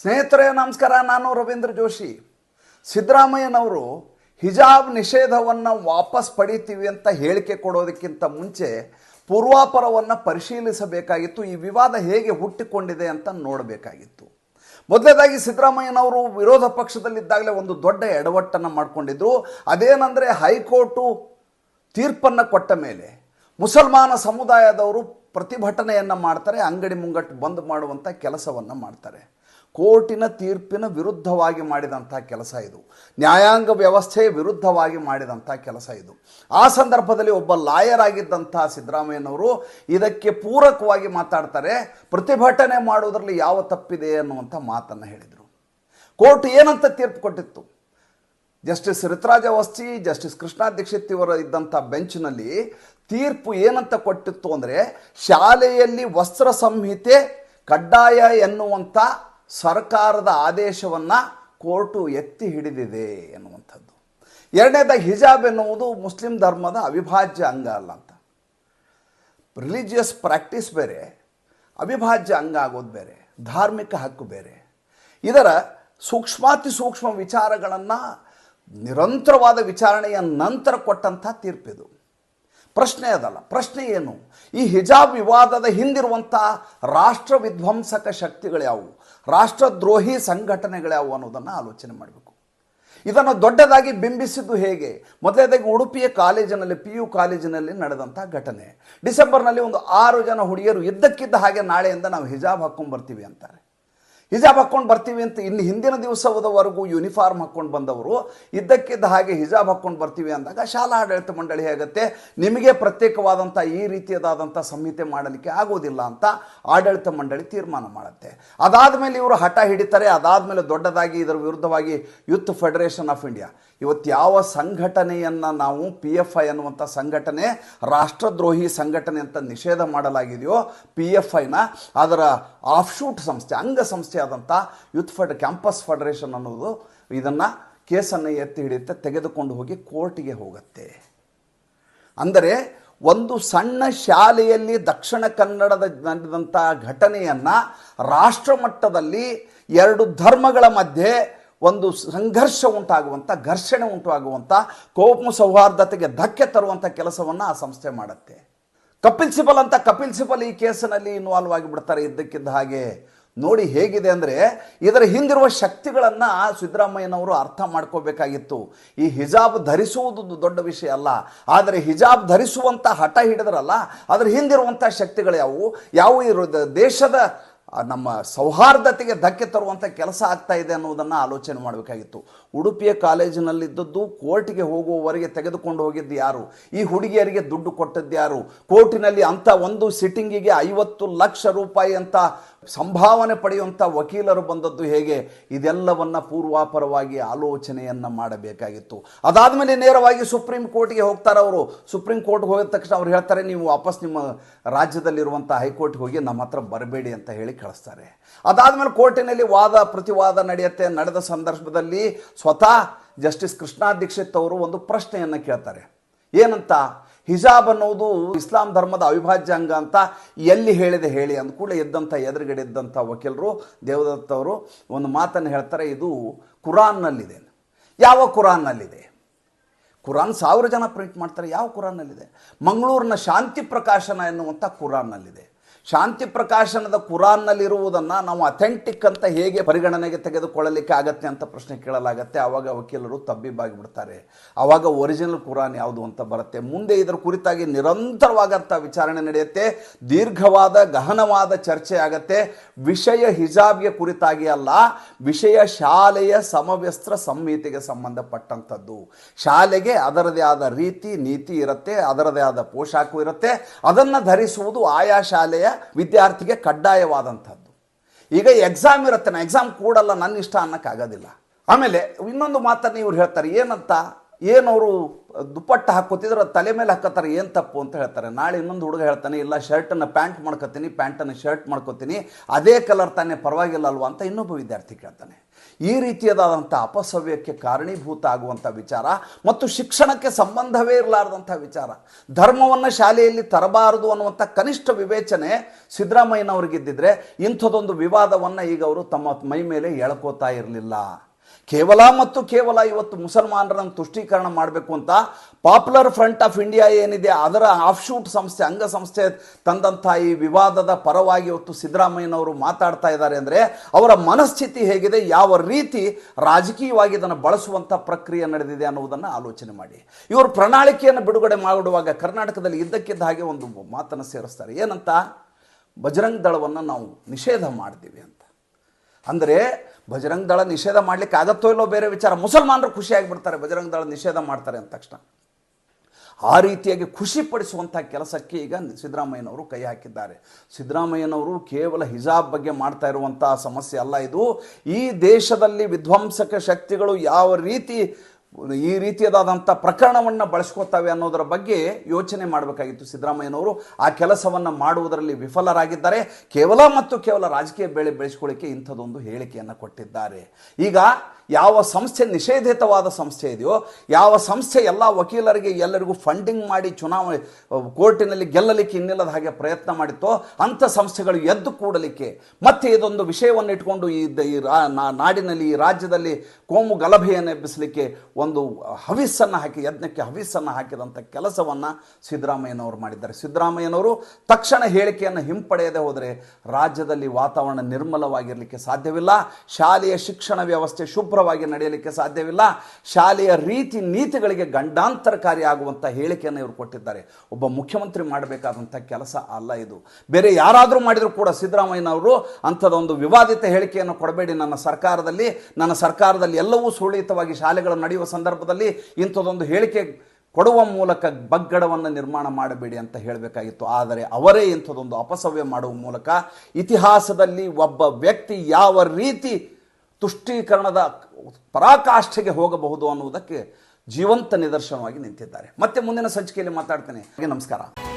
ಸ್ನೇಹಿತರೆ, ನಮಸ್ಕಾರ. ನಾನು ರವೀಂದ್ರ ಜೋಶಿ. ಸಿದ್ದರಾಮಯ್ಯನವರು ಹಿಜಾಬ್ ನಿಷೇಧವನ್ನು ವಾಪಸ್ ಪಡಿತೀವಿ ಅಂತ ಹೇಳಿಕೆ ಕೊಡೋದಕ್ಕಿಂತ ಮುಂಚೆ ಪೂರ್ವಾಪರವನ್ನು ಪರಿಶೀಲಿಸಬೇಕಾಗಿತ್ತು. ಈ ವಿವಾದ ಹೇಗೆ ಹುಟ್ಟಿಕೊಂಡಿದೆ ಅಂತ ನೋಡಬೇಕಾಗಿತ್ತು. ಮೊದಲನೇದಾಗಿ ಸಿದ್ದರಾಮಯ್ಯನವರು ವಿರೋಧ ಪಕ್ಷದಲ್ಲಿದ್ದಾಗಲೇ ಒಂದು ದೊಡ್ಡ ಎಡವಟ್ಟನ್ನು ಮಾಡಿಕೊಂಡಿದ್ರು. ಅದೇನೆಂದರೆ ಹೈಕೋರ್ಟು ತೀರ್ಪನ್ನು ಕೊಟ್ಟ ಮೇಲೆ ಮುಸಲ್ಮಾನ ಸಮುದಾಯದವರು ಪ್ರತಿಭಟನೆಯನ್ನು ಮಾಡ್ತಾರೆ, ಅಂಗಡಿ ಮುಂಗಟ್ಟು ಬಂದ್ ಮಾಡುವಂಥ ಕೆಲಸವನ್ನು ಮಾಡ್ತಾರೆ. ಕೋರ್ಟಿನ ತೀರ್ಪಿನ ವಿರುದ್ಧವಾಗಿ ಮಾಡಿದಂಥ ಕೆಲಸ ಇದು. ನ್ಯಾಯಾಂಗ ವ್ಯವಸ್ಥೆಯ ವಿರುದ್ಧವಾಗಿ ಮಾಡಿದಂಥ ಕೆಲಸ ಇದು. ಆ ಸಂದರ್ಭದಲ್ಲಿ ಒಬ್ಬ ಲಾಯರ್ ಆಗಿದ್ದಂಥ ಸಿದ್ದರಾಮಯ್ಯನವರು ಇದಕ್ಕೆ ಪೂರಕವಾಗಿ ಮಾತಾಡ್ತಾರೆ, ಪ್ರತಿಭಟನೆ ಮಾಡುವುದರಲ್ಲಿ ಯಾವ ತಪ್ಪಿದೆ ಅನ್ನುವಂಥ ಮಾತನ್ನು ಹೇಳಿದರು. ಕೋರ್ಟ್ ಏನಂತ ತೀರ್ಪು ಕೊಟ್ಟಿತ್ತು? ಜಸ್ಟಿಸ್ ಋತುರಾಜ ವಸ್ತಿ, ಜಸ್ಟಿಸ್ ಕೃಷ್ಣ ದೀಕ್ಷಿತ್ ಇವರ ಇದ್ದಂಥ ಬೆಂಚ್ನಲ್ಲಿ ತೀರ್ಪು ಏನಂತ ಕೊಟ್ಟಿತ್ತು ಅಂದರೆ, ಶಾಲೆಯಲ್ಲಿ ವಸ್ತ್ರ ಸಂಹಿತೆ ಕಡ್ಡಾಯ ಎನ್ನುವಂಥ ಸರ್ಕಾರದ ಆದೇಶವನ್ನು ಕೋರ್ಟು ಎತ್ತಿ ಹಿಡಿದಿದೆ ಎನ್ನುವಂಥದ್ದು. ಎರಡನೇದಾಗಿ ಹಿಜಾಬ್ ಎನ್ನುವುದು ಮುಸ್ಲಿಂ ಧರ್ಮದ ಅವಿಭಾಜ್ಯ ಅಂಗ ಅಲ್ಲ ಅಂತ. ರಿಲಿಜಿಯಸ್ ಪ್ರಾಕ್ಟೀಸ್ ಬೇರೆ, ಅವಿಭಾಜ್ಯ ಅಂಗ ಆಗೋದು ಬೇರೆ, ಧಾರ್ಮಿಕ ಹಕ್ಕು ಬೇರೆ. ಇದರ ಸೂಕ್ಷ್ಮಾತಿ ಸೂಕ್ಷ್ಮ ವಿಚಾರಗಳನ್ನು ನಿರಂತರವಾದ ವಿಚಾರಣೆಯ ನಂತರ ಕೊಟ್ಟಂಥ ತೀರ್ಪಿದು. ಪ್ರಶ್ನೆ ಅದಲ್ಲ. ಪ್ರಶ್ನೆ ಏನು? ಈ ಹಿಜಾಬ್ ವಿವಾದದ ಹಿಂದಿರುವಂಥ ರಾಷ್ಟ್ರ ವಿಧ್ವಂಸಕ ಶಕ್ತಿಗಳ್ಯಾವು ರಾಷ್ಟ್ರದ್ರೋಹಿ ಸಂಘಟನೆಗಳ್ಯಾವು ಅನ್ನೋದನ್ನು ಆಲೋಚನೆ ಮಾಡಬೇಕು. ಇದನ್ನು ದೊಡ್ಡದಾಗಿ ಬಿಂಬಿಸಿದ್ದು ಹೇಗೆ? ಮೊದಲನೇದಾಗಿ ಉಡುಪಿಯ ಕಾಲೇಜಿನಲ್ಲಿ ಪಿ ಯು ಕಾಲೇಜಿನಲ್ಲಿ ನಡೆದಂಥ ಘಟನೆ. ಡಿಸೆಂಬರ್ನಲ್ಲಿ ಒಂದು ಆರು ಜನ ಹುಡುಗಿಯರು ಇದ್ದಕ್ಕಿದ್ದ ಹಾಗೆ ನಾಳೆಯಿಂದ ನಾವು ಹಿಜಾಬ್ ಹಾಕ್ಕೊಂಡು ಬರ್ತೀವಿ ಅಂತಾರೆ. ಹಿಜಾಬ್ ಹಾಕ್ಕೊಂಡು ಬರ್ತೀವಿ ಅಂತ ಇನ್ನು ಹಿಂದಿನ ದಿವಸದವರೆಗೂ ಯೂನಿಫಾರ್ಮ್ ಹಾಕ್ಕೊಂಡು ಬಂದವರು, ಇದ್ದಕ್ಕಿದ್ದ ಹಾಗೆ ಹಿಜಾಬ್ ಹಾಕ್ಕೊಂಡು ಬರ್ತೀವಿ ಅಂದಾಗ ಶಾಲಾ ಆಡಳಿತ ಮಂಡಳಿ ಹೇಗತ್ತೆ? ನಿಮಗೆ ಪ್ರತ್ಯೇಕವಾದಂಥ ಈ ರೀತಿಯದಾದಂಥ ಸಂಹಿತೆ ಮಾಡಲಿಕ್ಕೆ ಆಗೋದಿಲ್ಲ ಅಂತ ಆಡಳಿತ ಮಂಡಳಿ ತೀರ್ಮಾನ ಮಾಡುತ್ತೆ. ಅದಾದ ಮೇಲೆ ಇವರು ಹಠ ಹಿಡಿತಾರೆ, ಅದಾದ ಮೇಲೆ ದೊಡ್ಡದಾಗಿ ಇದರ ವಿರುದ್ಧವಾಗಿ ಯೂತ್ ಫೆಡರೇಷನ್ ಆಫ್ ಇಂಡಿಯಾ. ಇವತ್ತು ಯಾವ ಸಂಘಟನೆಯನ್ನು ನಾವು ಪಿ ಎಫ್ ಐ ಅನ್ನುವಂಥ ಸಂಘಟನೆ, ರಾಷ್ಟ್ರದ್ರೋಹಿ ಸಂಘಟನೆ ಅಂತ ನಿಷೇಧ ಮಾಡಲಾಗಿದೆಯೋ ಪಿ ಎಫ್ ಐನ ಅದರ ಆಫ್ಶೂಟ್ ಸಂಸ್ಥೆ ಅಂಗ ಆದಂಥ ಯೂತ್ ಫೆಡ್ ಕ್ಯಾಂಪಸ್ ಫೆಡರೇಷನ್ ಅನ್ನೋದು ಇದನ್ನು ಕೇಸನ್ನು ಎತ್ತಿ ಹಿಡಿಯುತ್ತೆ, ತೆಗೆದುಕೊಂಡು ಹೋಗಿ ಕೋರ್ಟಿಗೆ ಹೋಗುತ್ತೆ. ಅಂದರೆ ಒಂದು ಸಣ್ಣ ಶಾಲೆಯಲ್ಲಿ ದಕ್ಷಿಣ ಕನ್ನಡದ ನಡೆದಂಥ ಘಟನೆಯನ್ನು ರಾಷ್ಟ್ರ ಮಟ್ಟದಲ್ಲಿ ಎರಡು ಧರ್ಮಗಳ ಮಧ್ಯೆ ಒಂದು ಸಂಘರ್ಷ ಉಂಟಾಗುವಂಥ ಘರ್ಷಣೆ ಉಂಟಾಗುವಂಥ ಕೋಪ ಸೌಹಾರ್ದತೆಗೆ ಧಕ್ಕೆ ತರುವಂಥ ಕೆಲಸವನ್ನು ಆ ಸಂಸ್ಥೆ ಮಾಡುತ್ತೆ. ಕಪಿಲ್ ಸಿಬಲ್ ಅಂತ, ಕಪಿಲ್ ಸಿಬಲ್ ಈ ಕೇಸಿನಲ್ಲಿ ಇನ್ವಾಲ್ವ್ ಆಗಿಬಿಡ್ತಾರೆ ಇದ್ದಕ್ಕಿದ್ದ ಹಾಗೆ. ನೋಡಿ ಹೇಗಿದೆ ಅಂದರೆ ಇದರ ಹಿಂದಿರುವ ಶಕ್ತಿಗಳನ್ನು ಸಿದ್ದರಾಮಯ್ಯನವರು ಅರ್ಥ ಮಾಡ್ಕೋಬೇಕಾಗಿತ್ತು. ಈ ಹಿಜಾಬ್ ಧರಿಸುವುದು ದೊಡ್ಡ ವಿಷಯ ಅಲ್ಲ. ಆದರೆ ಹಿಜಾಬ್ ಧರಿಸುವಂಥ ಹಠ ಹಿಡಿದ್ರಲ್ಲ, ಅದರ ಹಿಂದಿರುವಂಥ ಶಕ್ತಿಗಳು ಯಾವುವು? ಯಾವ ದೇಶದ ನಮ್ಮ ಸೌಹಾರ್ದತೆಗೆ ಧಕ್ಕೆ ತರುವಂಥ ಕೆಲಸ ಆಗ್ತಾ ಇದೆ ಅನ್ನೋದನ್ನು ಆಲೋಚನೆ ಮಾಡಬೇಕಾಗಿತ್ತು. ಉಡುಪಿಯ ಕಾಲೇಜಿನಲ್ಲಿದ್ದದ್ದು ಕೋರ್ಟಿಗೆ ಹೋಗುವವರೆಗೆ ತೆಗೆದುಕೊಂಡು ಹೋಗಿದ್ದು ಯಾರು? ಈ ಹುಡುಗಿಯರಿಗೆ ದುಡ್ಡು ಕೊಟ್ಟದ್ದು ಯಾರು? ಕೋರ್ಟಿನಲ್ಲಿ ಅಂಥ ಒಂದು ಸಿಟ್ಟಿಂಗಿಗೆ ಐವತ್ತು ಲಕ್ಷ ರೂಪಾಯಿ ಅಂತ ಸಂಭಾವನೆ ಪಡೆಯುವಂಥ ವಕೀಲರು ಬಂದದ್ದು ಹೇಗೆ? ಇದೆಲ್ಲವನ್ನು ಪೂರ್ವಾಪರವಾಗಿ ಆಲೋಚನೆಯನ್ನು ಮಾಡಬೇಕಾಗಿತ್ತು. ಅದಾದ ಮೇಲೆ ನೇರವಾಗಿ ಸುಪ್ರೀಂ ಕೋರ್ಟ್ಗೆ ಹೋಗ್ತಾರೆ ಅವರು. ಸುಪ್ರೀಂ ಕೋರ್ಟ್ಗೆ ಹೋಗಿದ ತಕ್ಷಣ ಅವ್ರು ಹೇಳ್ತಾರೆ, ನೀವು ವಾಪಸ್ ನಿಮ್ಮ ರಾಜ್ಯದಲ್ಲಿರುವಂಥ ಹೈಕೋರ್ಟ್ಗೆ ಹೋಗಿ ನಮ್ಮ ಹತ್ರ ಬರಬೇಡಿ ಅಂತ ಹೇಳಿ ಕಳಿಸ್ತಾರೆ. ಅದಾದಮೇಲೆ ಕೋರ್ಟಿನಲ್ಲಿ ವಾದ, ಪ್ರತಿವಾದ ನಡೆಯುತ್ತೆ. ನಡೆದ ಸಂದರ್ಭದಲ್ಲಿ ಸ್ವತಃ ಜಸ್ಟಿಸ್ ಕೃಷ್ಣ ದೀಕ್ಷಿತ್ ಅವರು ಒಂದು ಪ್ರಶ್ನೆಯನ್ನು ಕೇಳ್ತಾರೆ. ಏನಂತ? ಹಿಜಾಬ್ ಅನ್ನೋದು ಇಸ್ಲಾಂ ಧರ್ಮದ ಅವಿಭಾಜ್ಯ ಅಂಗ ಅಂತ ಎಲ್ಲಿ ಹೇಳಿದೆ ಹೇಳಿ ಅಂದ ಕೂಡ ಎದ್ದಂಥ ಎದುರುಗಡೆ ಇದ್ದಂಥ ವಕೀಲರು, ದೇವದತ್ತ ಅವರು ಒಂದು ಮಾತನ್ನು ಹೇಳ್ತಾರೆ, ಇದು ಕುರಾನ್ನಲ್ಲಿದೆ. ಯಾವ ಕುರಾನ್ನಲ್ಲಿದೆ? ಕುರಾನ್ ಸಾವಿರ ಜನ ಪ್ರಿಂಟ್ ಮಾಡ್ತಾರೆ, ಯಾವ ಕುರಾನ್ನಲ್ಲಿದೆ? ಮಂಗಳೂರಿನ ಶಾಂತಿ ಪ್ರಕಾಶನ ಎನ್ನುವಂಥ ಕುರಾನ್ನಲ್ಲಿದೆ. ಶಾಂತಿ ಪ್ರಕಾಶನದ ಕುರಾನ್ನಲ್ಲಿರುವುದನ್ನು ನಾವು ಅಥೆಂಟಿಕ್ ಅಂತ ಹೇಗೆ ಪರಿಗಣನೆಗೆ ತೆಗೆದುಕೊಳ್ಳಲಿಕ್ಕೆ ಆಗತ್ತೆ ಅಂತ ಪ್ರಶ್ನೆ ಕೇಳಲಾಗತ್ತೆ. ಆವಾಗ ವಕೀಲರು ತಬ್ಬಿಬ್ಬಾಗಿಬಿಡ್ತಾರೆ. ಆವಾಗ ಒರಿಜಿನಲ್ ಕುರಾನ್ ಯಾವುದು ಅಂತ ಬರುತ್ತೆ. ಮುಂದೆ ಇದರ ಕುರಿತಾಗಿ ನಿರಂತರವಾದಂಥ ವಿಚಾರಣೆ ನಡೆಯುತ್ತೆ. ದೀರ್ಘವಾದ, ಗಹನವಾದ ಚರ್ಚೆ ಆಗತ್ತೆ. ವಿಷಯ ಹಿಜಾಬ್ಗೆ ಕುರಿತಾಗಿ ಅಲ್ಲ, ವಿಷಯ ಶಾಲೆಯ ಸಮವ್ಯಸ್ತ್ರ ಸಂಹಿತೆಗೆ ಸಂಬಂಧಪಟ್ಟಂಥದ್ದು. ಶಾಲೆಗೆ ಅದರದೇ ಆದ ರೀತಿ, ನೀತಿ ಇರುತ್ತೆ, ಅದರದೇ ಆದ ಪೋಷಾಕು ಇರುತ್ತೆ. ಅದನ್ನು ಧರಿಸುವುದು ಆಯಾ ಶಾಲೆಯ ವಿದ್ಯಾರ್ಥಿಗೆ ಕಡ್ಡಾಯವಾದಂಥದ್ದು. ಈಗ ಎಕ್ಸಾಮ್ ಇರುತ್ತೆ ಎಕ್ಸಾಮ್ ಕೂಡಲ್ಲ, ನನ್ನ ಇಷ್ಟ ಅನ್ನೋಕ್ಕಾಗೋದಿಲ್ಲ. ಆಮೇಲೆ ಇನ್ನೊಂದು ಮಾತನ್ನು ಇವ್ರು ಹೇಳ್ತಾರೆ, ಏನಂತ? ಏನವರು ದುಪ್ಪಟ್ಟ ಹಾಕೋತಿದ್ರೆ ತಲೆ ಮೇಲೆ ಹಾಕೋತಾರೆ ಏನು ತಪ್ಪು ಅಂತ ಹೇಳ್ತಾರೆ. ನಾಳೆ ಇನ್ನೊಂದು ಹುಡುಗ ಹೇಳ್ತಾನೆ, ಇಲ್ಲ, ಶರ್ಟನ್ನು ಪ್ಯಾಂಟ್ ಮಾಡ್ಕೋತೀನಿ, ಪ್ಯಾಂಟನ್ನು ಶರ್ಟ್ ಮಾಡ್ಕೋತೀನಿ, ಅದೇ ಕಲರ್ ತಾನೇ ಪರವಾಗಿಲ್ಲ ಅಲ್ವಾ ಅಂತ ಇನ್ನೊಬ್ಬ ವಿದ್ಯಾರ್ಥಿ ಕೇಳ್ತಾನೆ. ಈ ರೀತಿಯದಾದಂಥ ಅಪಸವ್ಯಕ್ಕೆ ಕಾರಣೀಭೂತ ಆಗುವಂಥ ವಿಚಾರ ಮತ್ತು ಶಿಕ್ಷಣಕ್ಕೆ ಸಂಬಂಧವೇ ಇರಲಾರ್ದಂಥ ವಿಚಾರ. ಧರ್ಮವನ್ನು ಶಾಲೆಯಲ್ಲಿ ತರಬಾರದು ಅನ್ನುವಂಥ ಕನಿಷ್ಠ ವಿವೇಚನೆ ಸಿದ್ದರಾಮಯ್ಯನವ್ರಿಗಿದ್ದಿದ್ರೆ ಇಂಥದೊಂದು ವಿವಾದವನ್ನು ಈಗ ಅವರು ತಮ್ಮ ಮೈ ಮೇಲೆ ಎಳ್ಕೋತಾ ಇರಲಿಲ್ಲ. ಕೇವಲ ಮತ್ತು ಕೇವಲ ಇವತ್ತು ಮುಸಲ್ಮಾನರನ್ನು ತುಷ್ಟೀಕರಣ ಮಾಡಬೇಕು ಅಂತ ಪಾಪ್ಯುಲರ್ ಫ್ರಂಟ್ ಆಫ್ ಇಂಡಿಯಾ ಏನಿದೆ, ಅದರ ಆಫ್ಶೂಟ್ ಸಂಸ್ಥೆ, ಅಂಗಸಂಸ್ಥೆ ತಂದಂಥ ಈ ವಿವಾದದ ಪರವಾಗಿ ಇವತ್ತು ಸಿದ್ದರಾಮಯ್ಯನವರು ಮಾತಾಡ್ತಾ ಇದ್ದಾರೆ ಅಂದರೆ ಅವರ ಮನಸ್ಥಿತಿ ಹೇಗಿದೆ, ಯಾವ ರೀತಿ ರಾಜಕೀಯವಾಗಿ ಇದನ್ನು ಬಳಸುವಂಥ ಪ್ರಕ್ರಿಯೆ ನಡೆದಿದೆ ಅನ್ನುವುದನ್ನು ಆಲೋಚನೆ ಮಾಡಿ. ಇವರು ಪ್ರಣಾಳಿಕೆಯನ್ನು ಬಿಡುಗಡೆ ಮಾಡುವಾಗ ಕರ್ನಾಟಕದಲ್ಲಿ ಇದ್ದಕ್ಕಿದ್ದ ಹಾಗೆ ಒಂದು ಮಾತನ್ನು ಸೇರಿಸ್ತಾರೆ. ಏನಂತ? ಬಜರಂಗ್ ದಳವನ್ನು ನಾವು ನಿಷೇಧ ಮಾಡ್ತೀವಿ ಅಂತ. ಅಂದರೆ ಬಜರಂಗ ದಳ ನಿಷೇಧ ಮಾಡಲಿಕ್ಕೆ ಆಗತ್ತೋ ಇಲ್ಲೋ ಬೇರೆ ವಿಚಾರ. ಮುಸಲ್ಮಾನರು ಖುಷಿಯಾಗಿಬಿಡ್ತಾರೆ ಬಜರಂಗ ದಳ ನಿಷೇಧ ಮಾಡ್ತಾರೆ ಅಂದ ತಕ್ಷಣ. ಆ ರೀತಿಯಾಗಿ ಖುಷಿಪಡಿಸುವಂಥ ಕೆಲಸಕ್ಕೆ ಈಗ ಸಿದ್ದರಾಮಯ್ಯನವರು ಕೈ ಹಾಕಿದ್ದಾರೆ. ಸಿದ್ದರಾಮಯ್ಯನವರು ಕೇವಲ ಹಿಜಾಬ್ ಬಗ್ಗೆ ಮಾಡ್ತಾ ಇರುವಂಥ ಸಮಸ್ಯೆ ಅಲ್ಲ ಇದು. ಈ ದೇಶದಲ್ಲಿ ವಿಧ್ವಂಸಕ ಶಕ್ತಿಗಳು ಯಾವ ರೀತಿ ಈ ರೀತಿಯದಾದಂಥ ಪ್ರಕರಣವನ್ನು ಬಳಸ್ಕೋತವೆ ಅನ್ನೋದರ ಬಗ್ಗೆ ಯೋಚನೆ ಮಾಡಬೇಕಾಗಿತ್ತು ಸಿದ್ದರಾಮಯ್ಯನವರು. ಆ ಕೆಲಸವನ್ನು ಮಾಡುವುದರಲ್ಲಿ ವಿಫಲರಾಗಿದ್ದಾರೆ. ಕೇವಲ ಮತ್ತು ಕೇವಲ ರಾಜಕೀಯ ಬೆಳೆ ಬೆಳೆಸ್ಕೊಳ್ಳಿಕ್ಕೆ ಇಂಥದ್ದೊಂದು ಹೇಳಿಕೆಯನ್ನು ಕೊಟ್ಟಿದ್ದಾರೆ. ಈಗ ಯಾವ ಸಂಸ್ಥೆ ನಿಷೇಧಿತವಾದ ಸಂಸ್ಥೆ ಇದೆಯೋ, ಯಾವ ಸಂಸ್ಥೆ ಎಲ್ಲ ವಕೀಲರಿಗೆ ಎಲ್ಲರಿಗೂ ಫಂಡಿಂಗ್ ಮಾಡಿ ಚುನಾವಣೆ, ಕೋರ್ಟಿನಲ್ಲಿ ಗೆಲ್ಲಲಿಕ್ಕೆ ಇನ್ನಿಲ್ಲದ ಹಾಗೆ ಪ್ರಯತ್ನ ಮಾಡಿತ್ತೋ, ಅಂಥ ಸಂಸ್ಥೆಗಳು ಎದ್ದು ಕೂಡಲಿಕ್ಕೆ. ಮತ್ತೆ ಇದೊಂದು ವಿಷಯವನ್ನು ಇಟ್ಕೊಂಡು ಈ ನಾಡಿನಲ್ಲಿ, ಈ ರಾಜ್ಯದಲ್ಲಿ ಕೋಮು ಗಲಭೆಯನ್ನು ಎಬ್ಬಿಸಲಿಕ್ಕೆ ಒಂದು ಹವಿಸ್ಸನ್ನು ಹಾಕಿ, ಯಜ್ಞಕ್ಕೆ ಹವಿಸ್ಸನ್ನು ಹಾಕಿದಂಥ ಕೆಲಸವನ್ನು ಸಿದ್ದರಾಮಯ್ಯನವರು ಮಾಡಿದ್ದಾರೆ. ಸಿದ್ದರಾಮಯ್ಯನವರು ತಕ್ಷಣ ಹೇಳಿಕೆಯನ್ನು ಹಿಂಪಡೆಯದೆ ಹೋದರೆ ರಾಜ್ಯದಲ್ಲಿ ವಾತಾವರಣ ನಿರ್ಮಲವಾಗಿರಲಿಕ್ಕೆ ಸಾಧ್ಯವಿಲ್ಲ. ಶಾಲೆಯ ಶಿಕ್ಷಣ ವ್ಯವಸ್ಥೆ ಶುಭ್ರವಾಗಿ ನಡೆಯಲಿಕ್ಕೆ ಸಾಧ್ಯವಿಲ್ಲ. ಶಾಲೆಯ ರೀತಿ ನೀತಿಗಳಿಗೆ ಗಂಡಾಂತರಕಾರಿ ಆಗುವಂಥ ಹೇಳಿಕೆಯನ್ನು ಇವರು ಕೊಟ್ಟಿದ್ದಾರೆ. ಒಬ್ಬ ಮುಖ್ಯಮಂತ್ರಿ ಮಾಡಬೇಕಾದಂಥ ಕೆಲಸ ಅಲ್ಲ ಇದು. ಬೇರೆ ಯಾರಾದರೂ ಮಾಡಿದರೂ ಕೂಡ ಸಿದ್ದರಾಮಯ್ಯನವರು ಅಂಥದ್ದೊಂದು ವಿವಾದಿತ ಹೇಳಿಕೆಯನ್ನು ಕೊಡಬೇಡಿ. ನನ್ನ ಸರ್ಕಾರದಲ್ಲಿ ನನ್ನ ಸರ್ಕಾರದಲ್ಲಿ ಎಲ್ಲವೂ ಸುಳಿತವಾಗಿ ಶಾಲೆಗಳು ನಡೆಯುವ ಸಂದರ್ಭದಲ್ಲಿ ಇಂಥದ್ದೊಂದು ಹೇಳಿಕೆ ಕೊಡುವ ಮೂಲಕ ಬಗ್ಗಡವನ್ನು ನಿರ್ಮಾಣ ಮಾಡಬೇಡಿ ಅಂತ ಹೇಳಬೇಕಾಗಿತ್ತು. ಆದರೆ ಅವರೇ ಇಂಥದ್ದೊಂದು ಅಪಸವ್ಯ ಮಾಡುವ ಮೂಲಕ ಇತಿಹಾಸದಲ್ಲಿ ಒಬ್ಬ ವ್ಯಕ್ತಿ ಯಾವ ರೀತಿ ತುಷ್ಟೀಕರಣದ ಪರಾಕಾಷ್ಠೆಗೆ ಹೋಗಬಹುದು ಅನ್ನುವುದಕ್ಕೆ ಜೀವಂತ ನಿದರ್ಶನವಾಗಿ ನಿಂತಿದ್ದಾರೆ. ಮತ್ತೆ ಮುಂದಿನ ಸಂಚಿಕೆಯಲ್ಲಿ ಮಾತಾಡ್ತೇನೆ. ನಮಸ್ಕಾರ.